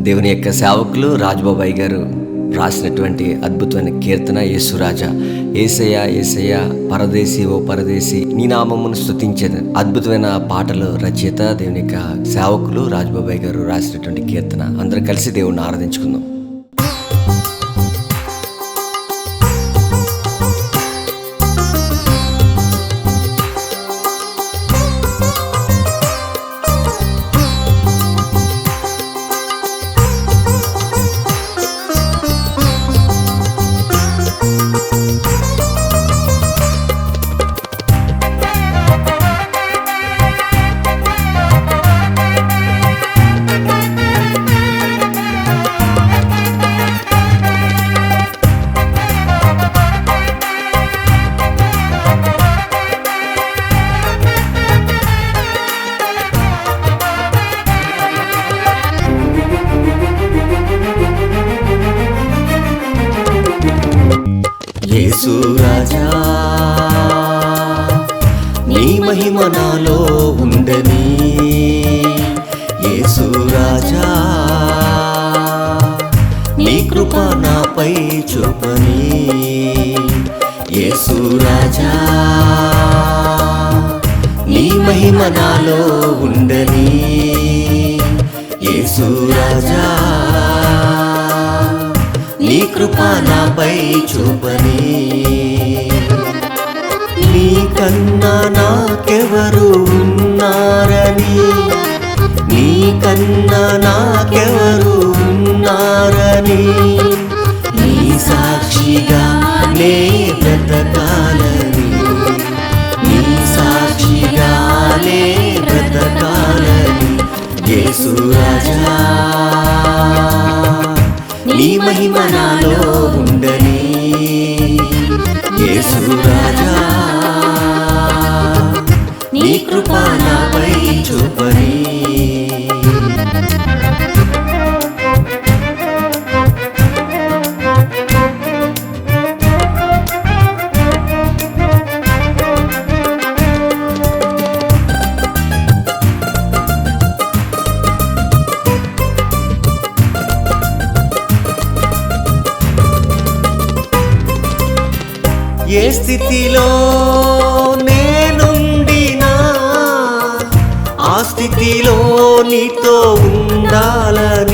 దేవుని యొక్క సేవకులు రాజబాబాయి గారు రాసినటువంటి అద్భుతమైన కీర్తన యేసురాజా ఏసయ్య ఏసయ్య పరదేశి ఓ పరదేశి నీ నామమును స్థుతించేది అద్భుతమైన పాటలు రచయిత దేవుని యొక్క సేవకులు రాజబాబాయ్ గారు రాసినటువంటి కీర్తన. అందరూ కలిసి దేవుణ్ణి ఆరాధించుకుందాం. మహిమ నాలో ఉందని యేసు రాజా. నీ కృప నాపై చూపని యేసు రాజా. నీ మహిమ నాలో ఉండని యేసు రాజా. నీ కృప నాపై చూపని నీకన్నా నాకెవరు ఉన్నారని? నీకన్నా నాకెవరు ఉన్నారని? నీ సాక్షిగా నే బ్రతకాలని. నీ సాక్షిగా నే బ్రతకాలని. యేసు రాజా. నీ మహిమ నాలో ఉండని. యేసు రాజా. కృప నాపై చూపని ఏ స్థితిలో నీతో ఉండాలని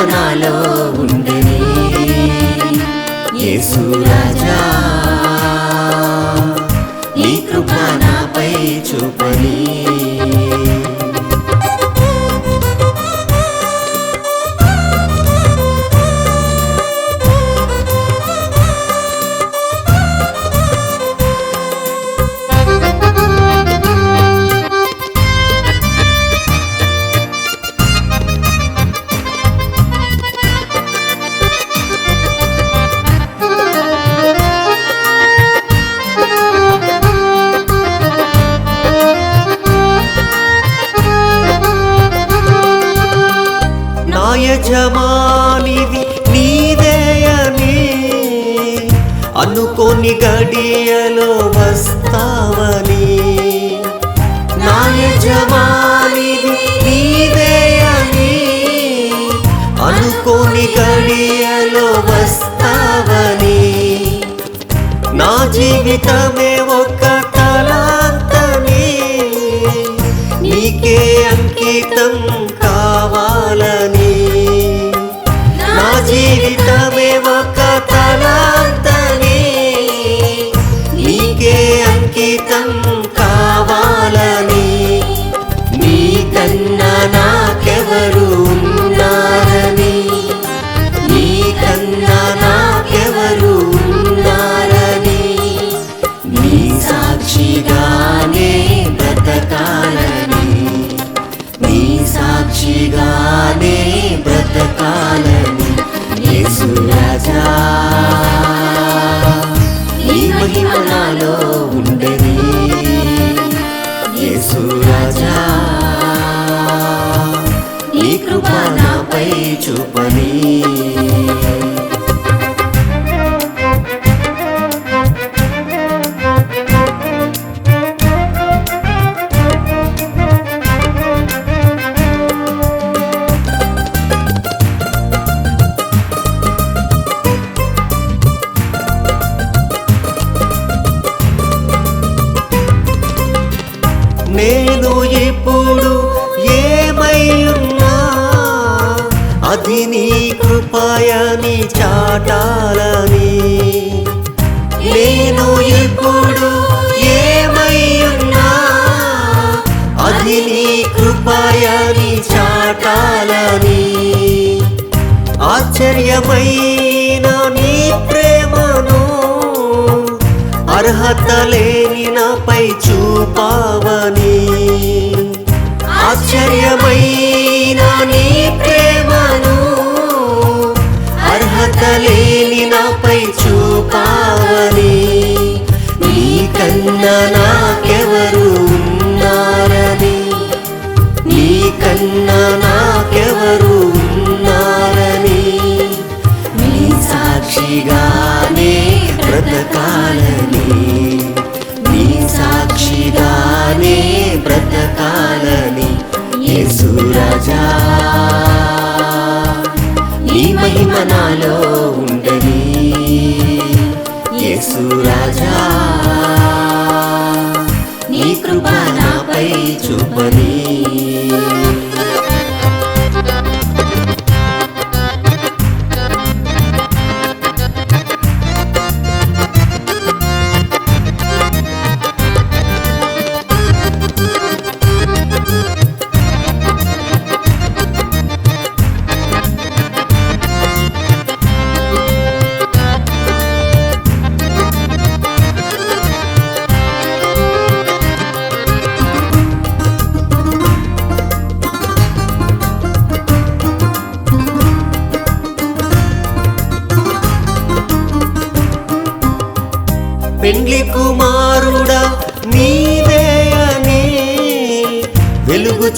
మహిమ నాలో ఉండని యేసు రాజా. నీ కృప నాపై చూపని అనుకోని గడియలో వస్తావని. నా యజమానివి నీదేయని అనుకోని గడియలో వస్తావని. నా జీవితమే ఒక తలాంతని నీకే అంకితం కృపయని నేను ఇప్పుడు ఏమై అది నీ కృపయని చాటాలని. ఆశ్చర్యమైన నీ ప్రేమను అర్హత లేని నాపై చూపావని. ఆశ్చర్యమైన నాకెవరు ఉన్నారని? నీకన్నా నాకెవరు ఉన్నారని? నీ సాక్షిగానే బ్రతకాలని? నీ సాక్షిగానే బ్రతకాలని? యేసు రాజా. నాపై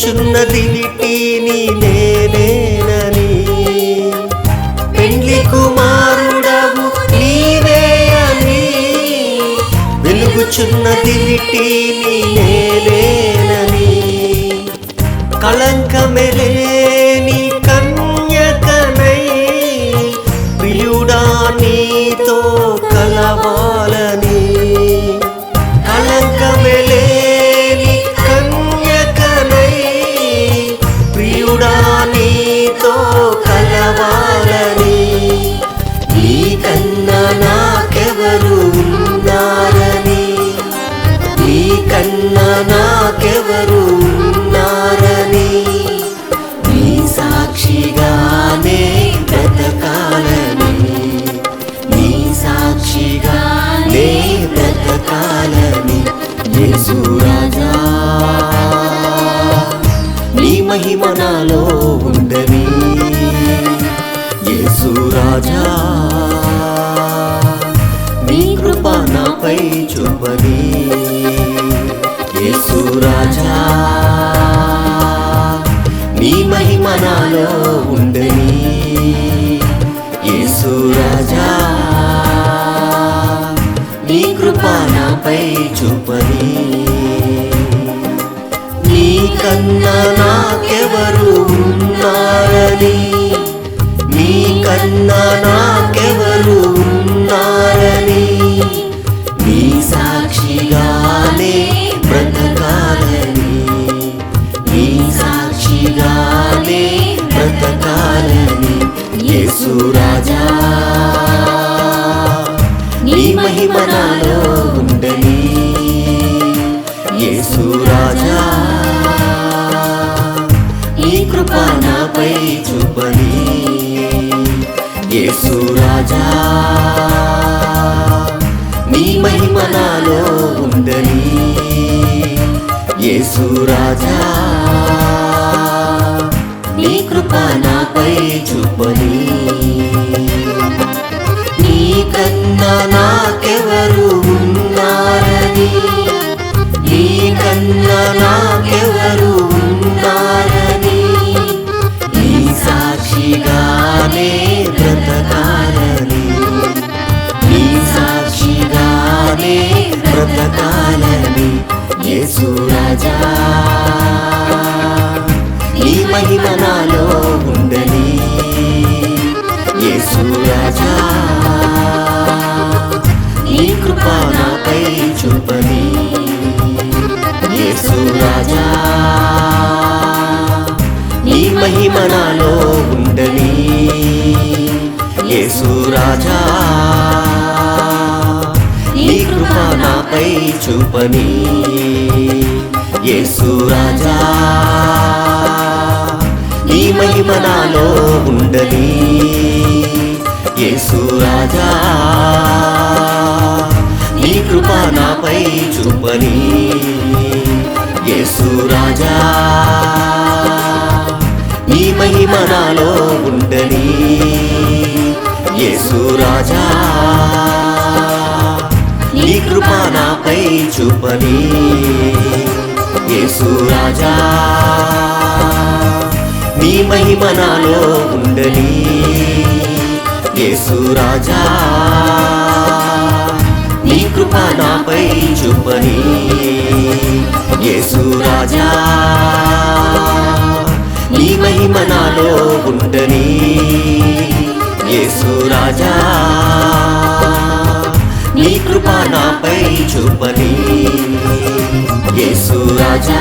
వెలుగుచున్నది నీ నేనేనని. పెండ్లి కుమారుడవు నీవే అని. వెలుగుచున్నది నీ నేనేనని. కళంకమెలేని మహిమ నాలో ఉండని యేసు రాజా నీ కృప నాపై చూపని యేసు రాజా నీ మహిమ నాలో ఉండని యేసు రాజా నీ కృప నాపై చూపని కన్నా నాకెవరు ఉన్నారని? నీ కన్నా నాకెవరు ఉన్నారని? నీ సాక్షిగానే బ్రతకాలని? నీ సాక్షిగానే బ్రతకాలని? యేసు రాజా. నీ మహిమ నాలో ఉండని యేసు రాజా. కృప నాపై చూపని యేసు రాజా. నీ మహిమ నాలో ఉందని యేసు రాజా. నీ కృప నాపై చూపని నీకన్నా నా రాజా. నీ మహిమ నాలో ఉందని యేసు రాజా. నీ కృప నాపై చూపని యేసు రాజా. నీ మహిమ నాలో ఉండని యేసు రాజా. నీ కృప నాపై చూపని యేసు రాజా నీ మహిమ నాలో ఉండని యేసు రాజా నీ కృప నాపై చూపని యేసు రాజా నీ మహిమ నాలో ఉండని యేసు రాజా నీ కృప నాపై చూపని యేసు రాజా. నీ మహిమ నాలో ఉండని యేసు రాజా. నీ కృప నాపై చూపని యేసు రాజా. నీ మహిమ నాలో ఉండని యేసు రాజా. నీ కృప నాపై చూపని యేసు రాజా.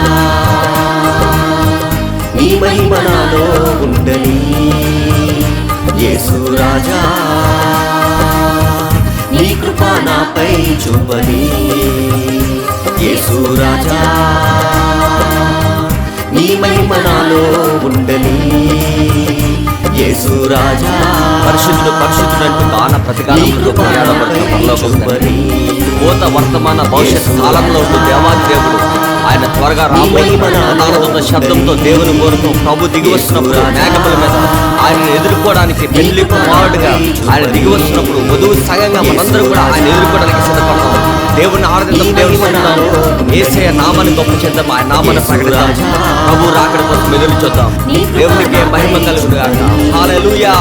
నీ మహిమ నాలో ఉండని యేసు రాజా. నీ కృప నాపై చూపని యేసు రాజా. నీ మహిమ నాలో ఉండని యేసు రాజా. పరిశుద్ధుడు పరిశుద్ధుడు అంటూ గాన ప్రతిగానంలో తండ్రి. భూత వర్తమాన భవిష్యత్ కాలంలో ఉంటూ దేవాది దేవుడు ఆయన త్వరగా రాబోతున్న శబ్దంతో దేవుని కోరుతూ ప్రభు దిగి వస్తున్నప్పుడు మేఘముల మీద ఆయన ఎదుర్కోవడానికి పెళ్ళి కుమారుడుగా ఆయన దిగి వస్తున్నప్పుడు వధువు సగంగా మనందరం కూడా ఆయన ఎదుర్కోవడానికి సిద్ధపడతాం దేవుని ఆరాధిద్దాం దేవుని సన్నిధానం ఏసయ నామాన్ని గొప్ప చేద్దాం ఆయన నామాన్ని ప్రకటిద్దాం. ప్రభు రాకడ కోసం ఎదురు చూద్దాం. దేవునికి మహిమ కలుగుడు హల్లెలూయా.